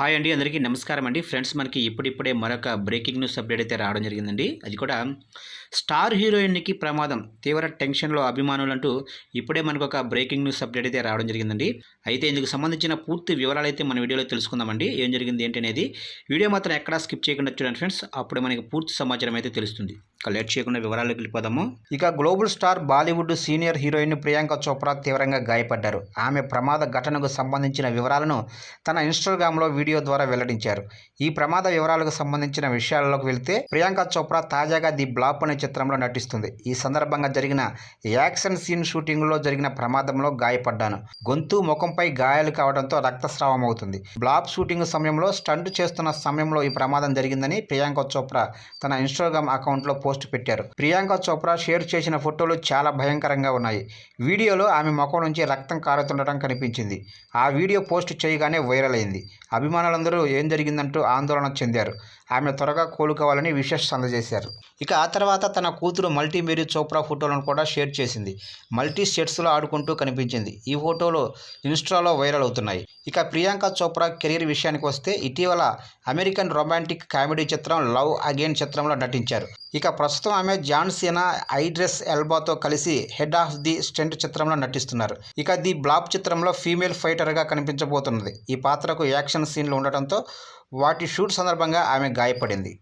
Hi అండి అందరికీ నమస్కారం అండి. ఫ్రెండ్స్ మనకి ఇప్పుడిప్పుడే మరొక బ్రేకింగ్ న్యూస్ అప్డేట్ అయితే రావడం జరిగిందండి. అది కూడా స్టార్ హీరోయిన్కి ప్రమాదం తీవ్ర టెన్షన్లో అభిమానులు అంటూ ఇప్పుడే మనకు ఒక బ్రేకింగ్ న్యూస్ అప్డేట్ అయితే రావడం జరిగిందండి. అయితే ఇందుకు సంబంధించిన పూర్తి వివరాలు అయితే మన వీడియోలో తెలుసుకుందామండి. ఏం జరిగింది ఏంటి అనేది వీడియో మాత్రం ఎక్కడా స్కిప్ చేయకుండా చూడండి ఫ్రెండ్స్. అప్పుడు మనకి పూర్తి సమాచారం అయితే తెలుస్తుంది. ఇక లేట్ చేయకుండా వివరాలకు వెళ్ళిపోదాము. ఇక global star Bollywood senior heroine Priyanka Chopra తీవ్రంగా గాయపడ్డారు. ఆమె ప్రమాద ఘటనకు సంబంధించిన వివరాలను తన ఇన్స్టాగ్రామ్లో వీడియో వీడియో ద్వారా వెల్లడించారు. ఈ ప్రమాద వివరాలకు సంబంధించిన విషయాలలోకి వెళ్తే ప్రియాంక చోప్రా తాజాగా ది బ్లాప్ అనే చిత్రంలో నటిస్తుంది. ఈ సందర్భంగా జరిగిన యాక్షన్ సీన్ షూటింగ్లో జరిగిన ప్రమాదంలో గాయపడ్డాను. గొంతు ముఖంపై గాయాలు కావడంతో రక్తస్రావం అవుతుంది. బ్లాప్ షూటింగ్ సమయంలో స్టంట్ చేస్తున్న సమయంలో ఈ ప్రమాదం జరిగిందని ప్రియాంక చోప్రా తన ఇన్స్టాగ్రామ్ అకౌంట్లో పోస్ట్ పెట్టారు. ప్రియాంక చోప్రా షేర్ చేసిన ఫోటోలు చాలా భయంకరంగా ఉన్నాయి. వీడియోలో ఆమె ముఖం నుంచి రక్తం కారుతుండటం కనిపించింది. ఆ వీడియో పోస్ట్ చేయగానే వైరల్ అయింది. అభిమానులందరూ ఏం జరిగిందంటూ ఆందోళన చెందారు. ఆమె త్వరగా కోలుకోవాలని విషెస్ అందజేశారు ఇక ఆ తర్వాత తన కూతురు మల్టీ మేరీ చోప్రా ఫోటోలను కూడా షేర్ చేసింది. మల్టీ సెట్స్లో ఆడుకుంటూ కనిపించింది. ఈ ఫోటోలు ఇన్స్టాలో వైరల్ అవుతున్నాయి. ఇక ప్రియాంక చోప్రా కెరీర్ విషయానికి వస్తే ఇటీవల అమెరికన్ రొమాంటిక్ కామెడీ చిత్రం లవ్ అగైన్ చిత్రంలో నటించారు. ఇక ప్రస్తుతం ఆమె జాన్ సీనా ఐడ్రెస్ ఎల్బాతో కలిసి హెడ్ ఆఫ్ ది స్టెంట్ చిత్రంలో నటిస్తున్నారు. ఇక ది బ్లాప్ చిత్రంలో ఫీమేల్ ఫైటర్గా కనిపించబోతున్నది. ఈ పాత్రకు యాక్షన్ సీన్లు ఉండటంతో వాటి షూట్ సందర్భంగా ఆమె గాయపడింది.